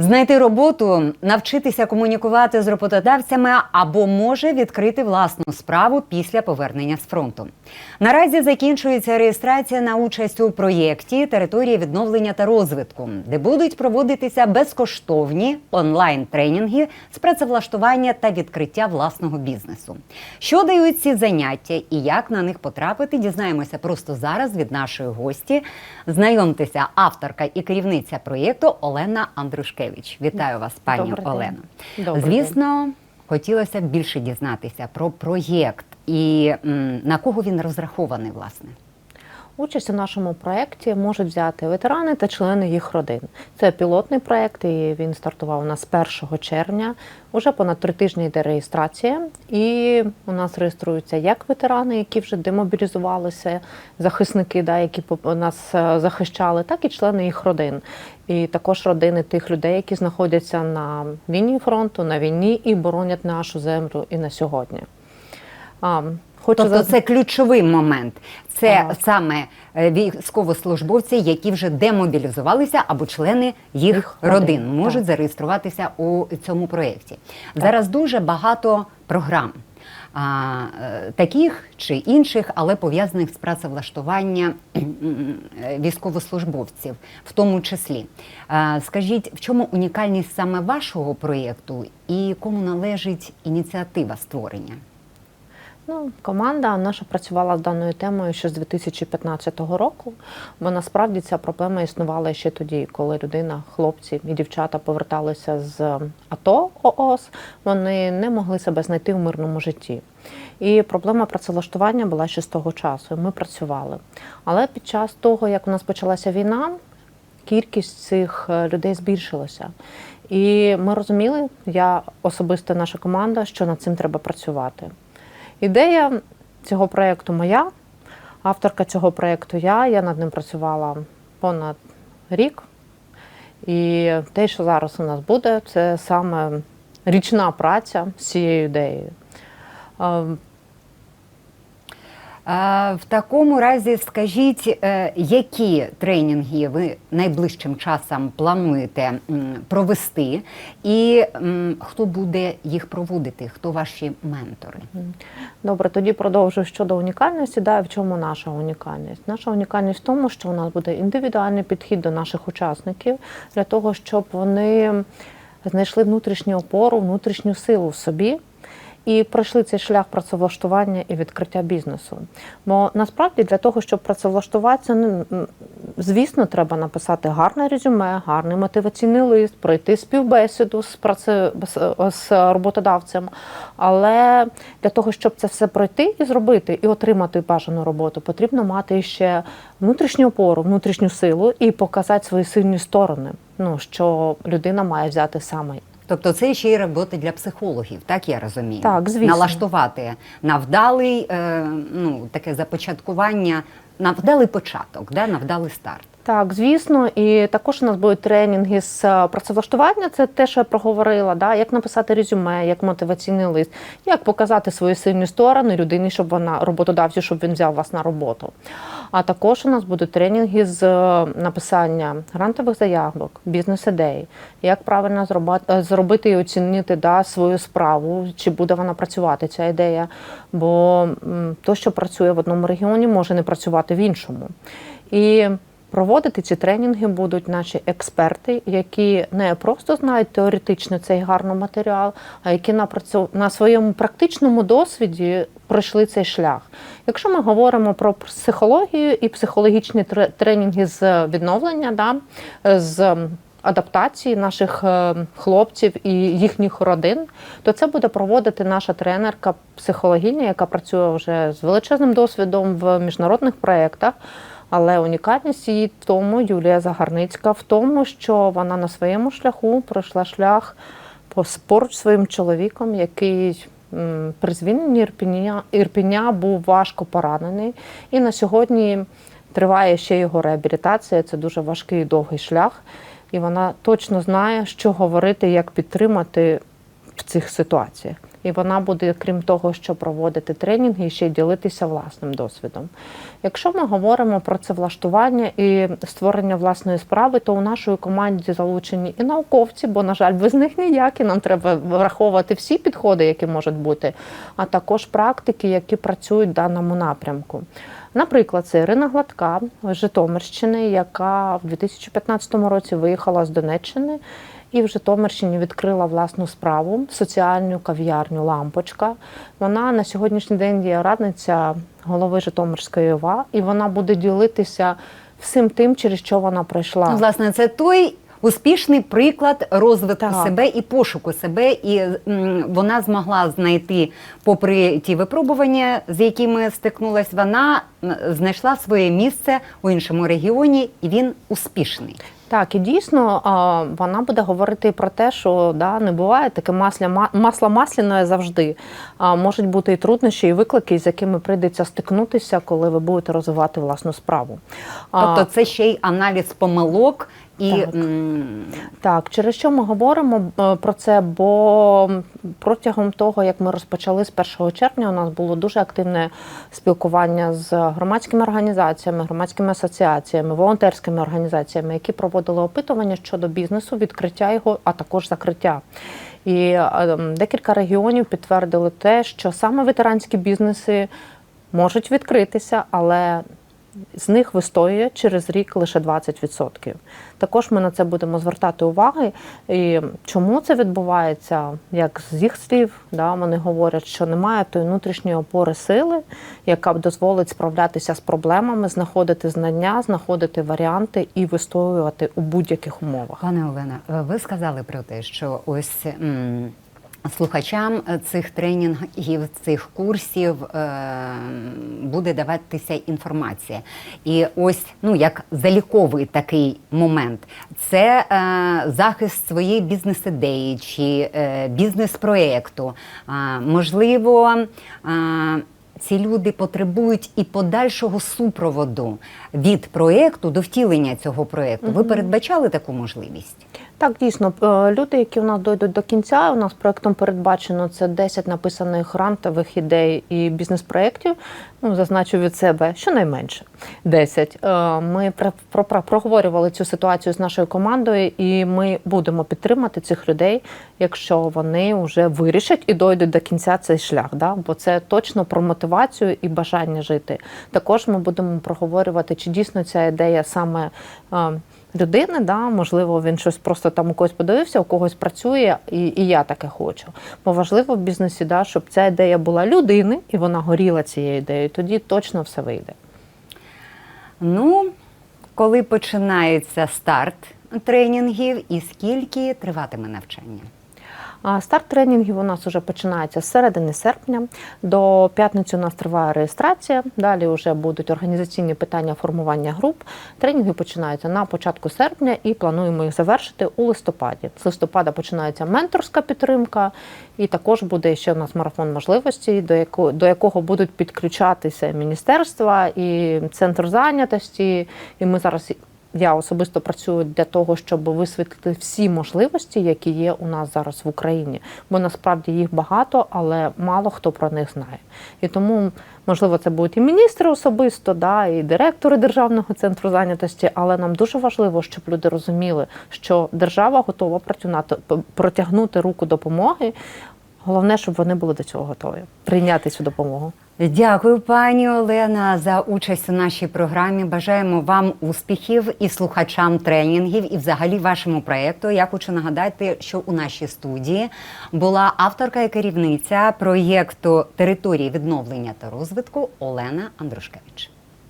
Знайти роботу, навчитися комунікувати з роботодавцями або може відкрити власну справу після повернення з фронту. Наразі закінчується реєстрація на участь у проєкті Територія відновлення та розвитку, де будуть проводитися безкоштовні онлайн-тренінги з працевлаштування та відкриття власного бізнесу. Що дають ці заняття і як на них потрапити, дізнаємося просто зараз від нашої гості. Знайомтеся, авторка і керівниця проєкту Олена Андрушкевич. Вітаю вас, пані Добрий день. Олено. Добрий Звісно, хотілося б більше дізнатися про проєкт і м, на кого він розрахований, власне. Участь у нашому проєкті можуть взяти ветерани та члени їх родин. Це пілотний проєкт, і він стартував у нас 1 червня. Уже понад три тижні йде реєстрація, і у нас реєструються як ветерани, які вже демобілізувалися, захисники, да, які нас е, захищали, так і члени їх родин. І також родини тих людей, які знаходяться на лінії фронту, на війні і боронять нашу землю і на сьогодні. Хочу Тобто заз- це ключовий момент. Це Так. саме е, військовослужбовці, які вже демобілізувалися, або члени їх, Їх родин, родин, можуть так. зареєструватися у цьому проєкті. Зараз дуже багато програм. А, е, таких чи інших, але пов'язаних з працевлаштуванням е, військовослужбовців, в тому числі. А, Скажіть, в чому унікальність саме вашого проєкту і кому належить ініціатива створення? Ну, команда наша працювала з даною темою ще з 2015 року, бо насправді ця проблема існувала ще тоді, коли людина, хлопці і дівчата поверталися з АТО ООС, вони не могли себе знайти в мирному житті. І проблема працевлаштування була ще з того часу. Ми працювали. Але під час того, як у нас почалася війна, кількість цих е, людей збільшилася. І ми розуміли, я особисто наша команда, що над цим треба працювати. Ідея цього проєкту моя, авторка цього проєкту я. Я над ним працювала понад рік. І те, що зараз у нас буде, це саме річна праця з цією ідеєю. В такому разі скажіть, е, які тренінги ви найближчим часом плануєте провести, і хто буде їх проводити? Хто ваші ментори? Добре, тоді продовжую щодо унікальності. Да, в чому наша унікальність? Наша унікальність в тому, що у нас буде індивідуальний підхід до наших учасників для того, щоб вони знайшли внутрішню опору, внутрішню силу в собі. І пройшли цей шлях працевлаштування і відкриття бізнесу. Бо насправді для того, щоб працевлаштуватися, ну, звісно, треба написати гарне резюме, гарний мотиваційний лист, пройти співбесіду з праце з, роботодавцем. Але для того, щоб це все пройти і зробити, і отримати бажану роботу, потрібно мати ще внутрішню опору, внутрішню силу і показати свої сильні сторони. Ну що людина має взяти саме Тобто це ще й робота для психологів, так я розумію. Так, звісно. Налаштувати на вдалий, е, ну таке започаткування, на вдалий початок, да, на вдалий старт. Так, звісно, і також у нас будуть тренінги з е, працевлаштування. Це те, що я проговорила. Да? Як написати резюме, як мотиваційний лист, як показати свої сильні сторони людині, щоб вона роботодавцю, щоб він взяв вас на роботу. А також у нас будуть тренінги з е, написання грантових заявок, бізнес-ідей, як правильно е, зробити і оцінити да, свою справу, чи буде вона працювати ця ідея. Бо то, що працює в одному регіоні, може не працювати в іншому. І Проводити ці тренінги будуть наші експерти, які не просто знають теоретично цей гарний матеріал, а які на своєму практичному досвіді пройшли цей шлях. Якщо ми говоримо про психологію і психологічні тре- тренінги з відновлення, да, з адаптації наших е, хлопців і їхніх родин, то це буде проводити наша тренерка психологиня, яка працює вже з величезним досвідом в міжнародних проєктах. Але унікальність її в тому, Юлія Загарницька, в тому, що вона на своєму шляху пройшла шлях поруч своїм чоловіком, який при звільненні Ірпеня, Ірпеня був важко поранений. І на сьогодні триває ще його реабілітація. Це дуже важкий і довгий шлях. І вона точно знає, що говорити, як підтримати в цих ситуаціях. І вона буде, крім того, що проводити тренінги, ще й ділитися власним досвідом. Якщо ми говоримо про це влаштування і створення власної справи, то у нашої команді залучені і науковці, бо, на жаль, без них ніяк, і нам треба враховувати всі підходи, які можуть бути, а також практики, які працюють в даному напрямку. Наприклад, це Ірина Гладка з Житомирщини, яка в 2015 році виїхала з Донеччини і в Житомирщині відкрила власну справу соціальну кав'ярню Лампочка. Вона на сьогоднішній день є радниця голови Житомирської ОВА, і вона буде ділитися всім тим, через що вона пройшла. Ну, власне, це той. Успішний приклад розвитку Так. себе і пошуку себе, і м, вона змогла знайти, попри ті випробування, з якими стикнулась, вона знайшла своє місце у іншому регіоні, і він успішний. Так, і дійсно вона буде говорити про те, що да, не буває таке масля, ма- масло масляне завжди. Можуть бути і труднощі, і виклики, з якими прийдеться стикнутися, коли ви будете розвивати власну справу. Тобто це ще й аналіз помилок і Так. Так, через що ми говоримо е, про це? Бо протягом того, як ми розпочали з 1 червня, у нас було дуже активне спілкування з громадськими організаціями, громадськими асоціаціями, волонтерськими організаціями, які проводили опитування щодо бізнесу, відкриття його, а також закриття. І е, декілька регіонів підтвердили те, що саме ветеранські бізнеси можуть відкритися, але з них вистоює через рік лише 20%. Також ми на це будемо звертати уваги. І чому це відбувається? Як з їх слів, да, вони говорять, що немає тої внутрішньої опори сили, яка б дозволить справлятися з проблемами, знаходити знання, знаходити варіанти і вистоювати у будь-яких умовах. Пане Олена, е, ви сказали про те, що ось м, слухачам цих тренінгів, цих курсів е, буде даватися інформація. І ось, ну як заліковий такий момент, це е, захист своєї бізнес-ідеї чи е, бізнес-проєкту. А, можливо, а, ці люди потребують і подальшого супроводу від проєкту до втілення цього проєкту. Ви передбачали таку можливість? Так, дійсно, е, люди, які у нас дойдуть до кінця, у нас проектом передбачено це 10 написаних грантових ідей і бізнес-проєктів. Ну, зазначу від себе щонайменше 10. Е, Ми про- про- про- проговорювали цю ситуацію з нашою командою, і ми будемо підтримати цих людей, якщо вони вже вирішать і дойдуть до кінця цей шлях. Да? Бо це точно про мотивацію і бажання жити. Також ми будемо проговорювати, чи дійсно ця ідея саме. Людини, да, можливо, він щось просто там у когось подивився, у когось працює, і, і я таке хочу. Бо важливо в бізнесі, да, щоб ця ідея була людини, і вона горіла цією ідеєю, тоді точно все вийде. Ну, коли починається старт тренінгів і скільки триватиме навчання? Старт тренінгів у нас вже починається з середини серпня. До п'ятниці у нас триває реєстрація. Далі вже будуть організаційні питання формування груп. Тренінги починаються на початку серпня і плануємо їх завершити у листопаді. З листопада починається менторська підтримка, і також буде ще у нас марафон можливостей, до якого будуть підключатися міністерства і центр зайнятості. І ми зараз я особисто працюю для того, щоб висвітлити всі можливості, які є у нас зараз в Україні. Бо насправді їх багато, але мало хто про них знає. І тому, можливо, це будуть і міністри особисто, да, і директори Державного центру зайнятості. Але нам дуже важливо, щоб люди розуміли, що держава готова протягнути, руку допомоги. Головне, щоб вони були до цього готові прийняти цю допомогу. Дякую, пані Олена, за участь у нашій програмі. Бажаємо вам успіхів і слухачам тренінгів, і взагалі вашому проєкту. Я хочу нагадати, що у нашій студії була авторка і керівниця проєкту території відновлення та розвитку Олена Андрушкевич.